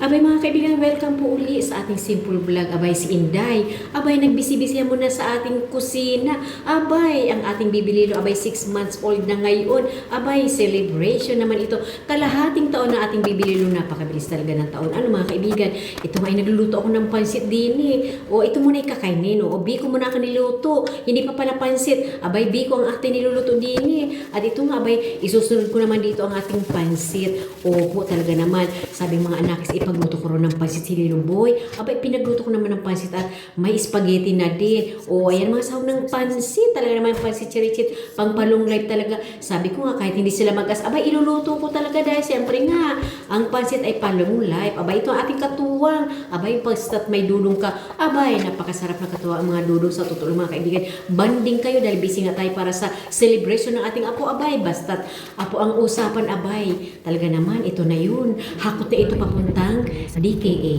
Abay mga kaibigan, welcome po uli sa ating simple vlog. Abay si Inday. Abay nagbisi-bisihan muna sa ating kusina. Abay, ang ating bibililo, abay 6 months old na ngayon. Abay, celebration naman ito. Kalahating taon na ating bibililo, napakabilis talaga ng taon. Ano mga kaibigan, ito ay nagluluto ako ng pansit din eh. O ito muna ay kakainin. O, o biko muna ako niluto. Hindi pa pala pansit. Abay, biko ang ating niluluto din eh. At ito nga, abay, isusunod ko naman dito ang ating pansit. Opo, talaga naman. Sabi mga anak, ipagluto ko rin ng pansit si Lilo Boy. Abay, pinagluto ko naman ng pansit at may spaghetti na din. O, ayan mga sahog ng pansit. Talaga naman pansit chirichit. Pang palong life talaga. Sabi ko nga, kahit hindi sila mag-as, abay, iluluto ko talaga dahil siyempre nga, ang pansit ay palong life. Abay, ito ang ating katuwang. Abay, pasta't may dudong ka. Abay, napakasarap na katuwa ang mga dudong sa totoo mga kaibigan. Banding kayo dahil busy nga tayo para sa celebration ng ating apo. Abay, basta't apo ang usapan. Abay, talaga naman, ito na yun. Hakot na ito papuntang DKA.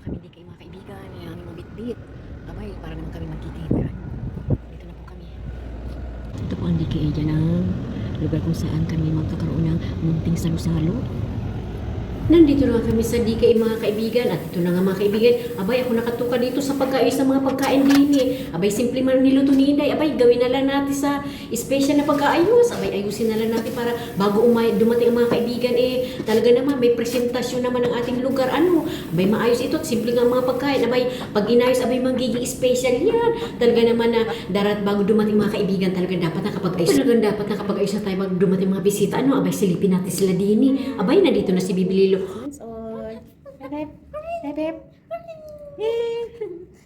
Kami DKA mga kaibigan, ay aming mga bitbit. Abay, para naman kami magkikita. Dito na po kami. Ito po ang DKA dyan ang lugar kung saan kami magkakaroon ng munting salo-salo. Nandito na kami sa DKA mga kaibigan at ito na nga mga kaibigan, abay ako nakatuka dito sa pagkain sa mga pagkain din eh. Abay simple man niluto ni Inday, abay gawin na lang natin sa special na pagkaayos. Abay ayusin na lang natin para bago umay, dumating ang mga kaibigan eh. Talaga naman may presentasyon naman ng ating lugar. Ano? Abay maayos ito at simple nga mga pagkain. Abay pag inayos, abay magiging special yan. Talaga naman na darat bago dumating mga kaibigan, talaga dapat nakapag-ayos. Talaga dapat nakapag-ayos na tayo bago mga bisita. Ano? Abay silipin natin sila din eh. Abay nandito na si Bibililo. Hands on. Hep, hep. Hep, hep.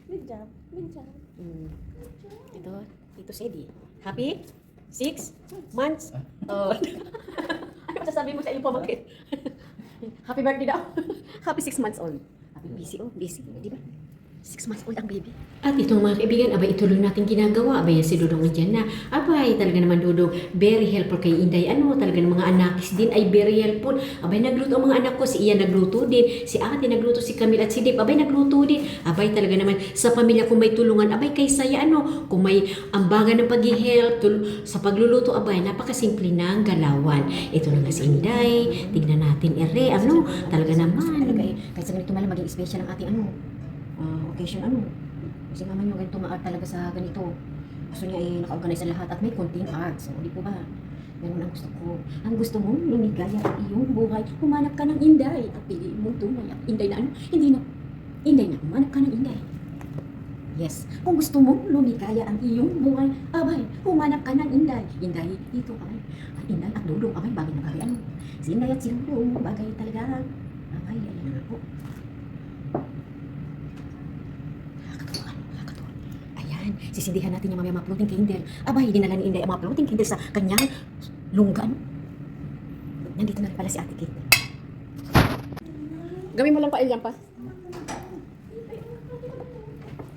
Good job. Good job. Mm. Ito, Tito Sedi. Happy? Six months? Oh. ano masasabi mo sa iyong pamangkin? Happy birthday daw. Happy six months old. Happy busy oh, busy. Di ba? Six months old ang baby. At itong mga kaibigan, abay ituloy natin ginagawa. Abay si Dudong andyan na. Abay, talaga naman Dudong, very helpful kay Inday. Ano, talaga ng mga anakis din ay very helpful. Abay, nagluto ang mga anak ko. Si Ian nagluto din. Si ate nagluto, si Camille at si Dave. Abay, nagluto din. Abay, talaga naman sa pamilya kung may tulungan. Abay, kay saya ano, kung may ambagan ng pag-help sa pagluluto. Abay, napakasimple na ang galawan. Ito na nga si Inday. Tignan natin, ere, ano, talaga naman. Talaga eh. Kahit sa ganito maging special ang ating ano, ah, occasion ano. Kasi naman yung ganito ma-art talaga sa ganito. Gusto niya ay naka-organize ang lahat at may konting art. So, di po ba? Ganun ang gusto ko. Ang gusto mo, lumigaya ang iyong buhay. Humanap ka ng inday. At piliin mo tunay inday na ano. Hindi na, inday na. Humanap ka ng inday. Yes. Kung gusto mo, lumigaya ang iyong buhay. Abay, humanap ka ng inday. Inday, dito ay. Ang inday at dudong. Abay, bagay na bagay. Ano? Si inday at si dudong, bagay talaga. Abay, ayan na po. Nakakatuwa, nakakatuwa. Sisindihan natin yung mamaya mga floating candle. Abay, dinala ni Inday ang mga floating candle sa kanyang lunggan. Nandito na rin pala si Ate Kate. Gawin mo lang pa, Elian pa.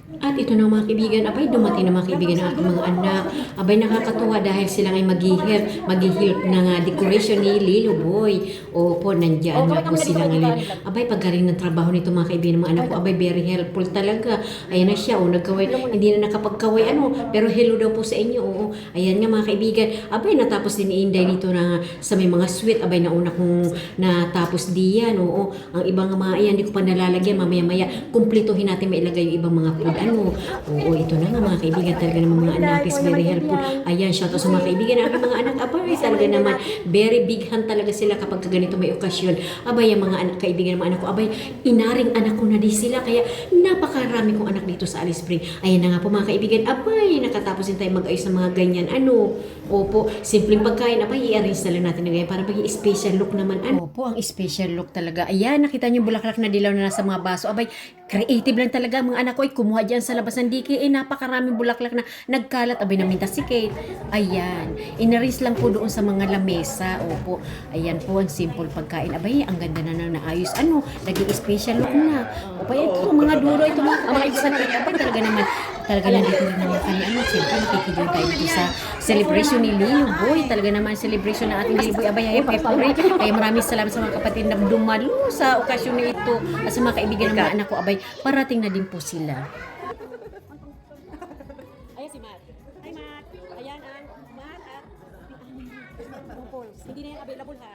At ito na mga kaibigan, abay dumating na mga kaibigan ng aking mga anak. Abay nakakatuwa dahil sila ngay maghihir, maghihilp ng uh, decoration ni Lilo Boy. Opo, nandyan na po sila ngayon. Abay paggaling ng trabaho nito mga kaibigan ng mga anak ko, abay very helpful talaga. Ayan na siya, oh, nagkaway, hindi na nakapagkaway ano, pero hello daw po sa inyo. Oo, ayan nga mga kaibigan. Abay natapos din ni Inday dito na sa may mga sweet. Abay nauna kong natapos diyan. Oo, ang ibang mga ayan, hindi ko pa nalalagyan. Mamaya-maya, kumplituhin natin mailagay yung ibang mga food. Ano? Oo, ito na nga mga kaibigan. Talaga naman mga anak is very helpful. Ayan, shout out sa mga kaibigan. Ang aking mga anak, abay, talaga naman, very big hand talaga sila kapag ganito may okasyon. Abay, ang mga anak, kaibigan ng mga anak ko, abay, inaring anak ko na di sila. Kaya, napakarami kong anak dito sa Alice Spring. Ayan na nga po mga kaibigan, abay, nakatapos din tayo mag-ayos ng mga ganyan. Ano? Opo, simpleng pagkain. Abay, i-arrange na lang natin na ganyan para maging special look naman. Ano? Opo, ang special look talaga. Ayan, nakita niyo yung bulaklak na dilaw na nasa mga baso. Abay, creative lang talaga mga anak ko. Ay, kumuha dyan sa labas ng DK. Eh, napakaraming bulaklak na nagkalat. Abay, naminta si Kate. Ayan, inaris lang po doon sa mga lamesa. Opo, ayan po ang simple pagkain. Abay, ang ganda na nang naayos. Ano, naging special look na. Opo, ito, mga duro, ito mga kamay sa Abay, talaga naman, talaga nandito rin naman kami. Ano, siyempre, nakikinig tayo dito sa celebration ni Lilo Boy. Talaga naman celebration ng ating Lilo Boy. Abay, ay, puri. Ay, maraming salamat sa mga kapatid na dumalo sa okasyon na ito. At sa mga kaibigan ng mga anak ko, abay, parating na din po sila. Hindi na yan available, ha?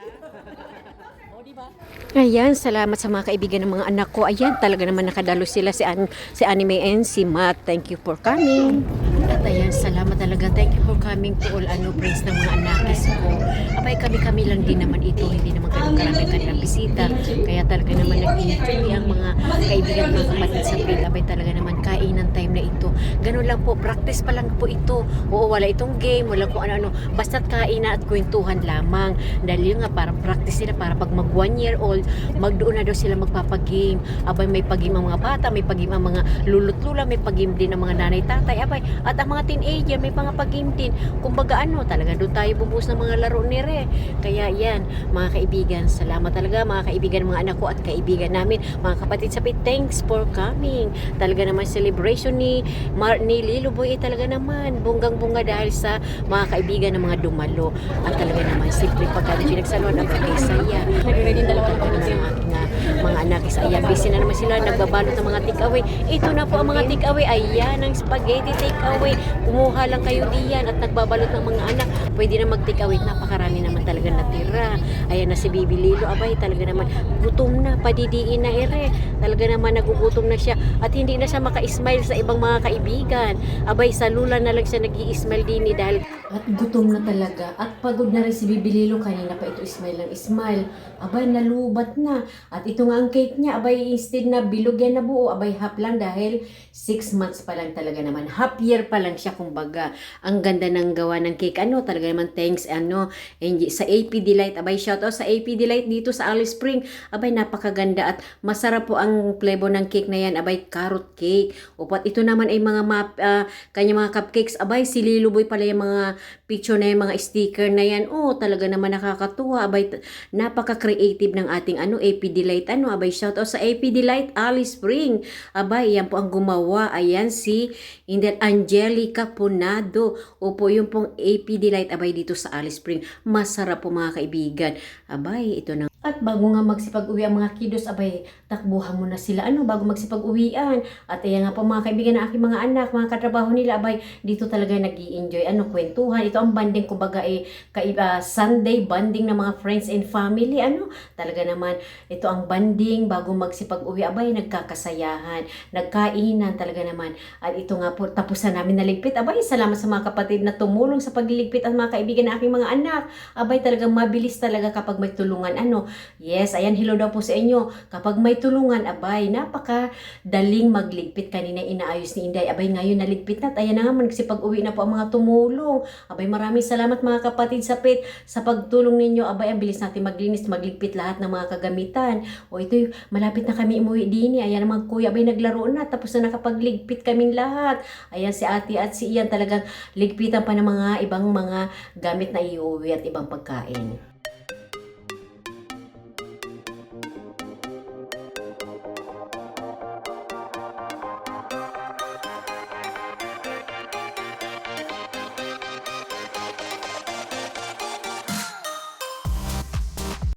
o, Ayan, salamat sa mga kaibigan ng mga anak ko. Ayan, talaga naman nakadalo sila si, An si Anime and si Matt. Thank you for coming. At ayan, salamat talaga. Thank you for coming to all ano, friends ng mga anakis ko. Abay, kami-kami lang din naman ito. Hindi naman ganun karami kanilang bisita. Kaya talaga naman nag-enjoy ang mga kaibigan ng kapatid sa field. Abay, talaga naman kainan time na ito. Ganun lang po, practice pa lang po ito. Oo, wala itong game, wala kung ano-ano. Basta't kain na at kwentuhan lamang. Dahil yun nga, parang practice sila para pag mag one year old, magdoon na daw sila magpapagame. Abay, may pagim ang mga bata, may pagim ang mga lulot lula, may pagim din ang mga nanay tatay. Abay, at ang mga teenager, may mga pagim din. Kumbaga ano, talaga doon tayo bubuhos ng mga laro ni Re. Kaya yan, mga kaibigan, salamat talaga mga kaibigan, mga anak ko at kaibigan namin, mga kapatid sa pit, thanks for coming. Talaga naman celebration ni Mar ni Lilo Boy, eh, talaga naman, bunggang-bunga dahil sa mga kaibigan ng mga dumalo. At talaga naman, simple pagka na pinagsaluan ang kay Saya. Nagre-ready yung dalawa ng aking ah, mga anak sa Saya. Busy na naman sila, nagbabalot ng mga take-away. Ito na po ang mga take-away. Ayan, ang spaghetti take-away. Kumuha lang kayo diyan at nagbabalot ng mga anak. Pwede na mag-take-away. Napakarami naman talaga natira. Ayan na si Bibi Lilo. Abay, talaga naman gutom na. Padidiin na ere. Talaga naman nagugutom na siya. At hindi na siya maka-smile sa ibang mga kaibigan. Abay, sa lula na lang siya nag smile din eh, dahil at gutom na talaga. At pagod na rin si Bibi Lilo. Kanina pa ito smile lang smile. Abay, nalubat na. At ito nga ang cake niya. Abay, instead na bilog yan na buo. Abay, half lang dahil 6 months pa lang talaga naman. Half year pa lang siya kumbaga. Ang ganda ng gawa ng cake. Ano, talaga naman thanks ano, Angie, sa AP Delight. Abay, shout out sa AP Delight dito sa Alice Spring. Abay, napakaganda at masarap po ang flavor ng cake na yan. Abay, carrot cake. Upat ito naman ay mga map, ah, kanya mga cupcakes. Abay, si Liluboy pala yung mga picture na yung mga sticker na yan. Oh, talaga naman nakakatuwa. Abay, napaka-creative ng ating ano, AP Delight. Ano, abay, shout out sa AP Delight Alice Spring. Abay, yan po ang gumawa. Ayan si Indel Angelica Punado. Opo, yung pong AP Delight. Abay, dito sa Alice Spring. Masarap po mga kaibigan. Abay, ito na. At bago nga magsipag-uwi ang mga kiddos, abay, takbuhan mo na sila, ano, bago magsipag-uwian. At ayan nga po mga kaibigan ng aking mga anak, mga katrabaho nila, abay, dito talaga nag enjoy ano, kwentuhan. Ito ang banding, kumbaga, eh, kaiba, Sunday banding ng mga friends and family, ano, talaga naman, ito ang banding, bago magsipag-uwi, abay, nagkakasayahan, nagkainan, talaga naman. At ito nga po, tapusan namin na ligpit. Abay, salamat sa mga kapatid na tumulong sa pagliligpit at mga kaibigan ng aking mga anak. Abay, talagang mabilis talaga kapag may tulungan, ano, Yes, ayan, hello daw po sa inyo. Kapag may tulungan, abay, napaka daling magligpit. Kanina inaayos ni Inday. Abay, ngayon naligpit na. Ayan na nga, nagsipag-uwi na po ang mga tumulong. Abay, maraming salamat mga kapatid sa pit sa pagtulong ninyo. Abay, ang bilis natin maglinis, magligpit lahat ng mga kagamitan. O ito, malapit na kami umuwi din. eh. Ayan naman kuya, abay, naglaro na. Tapos na nakapagligpit kaming lahat. Ayan, si ate at si Ian talagang ligpitan pa ng mga ibang mga gamit na iuwi at ibang pagkain.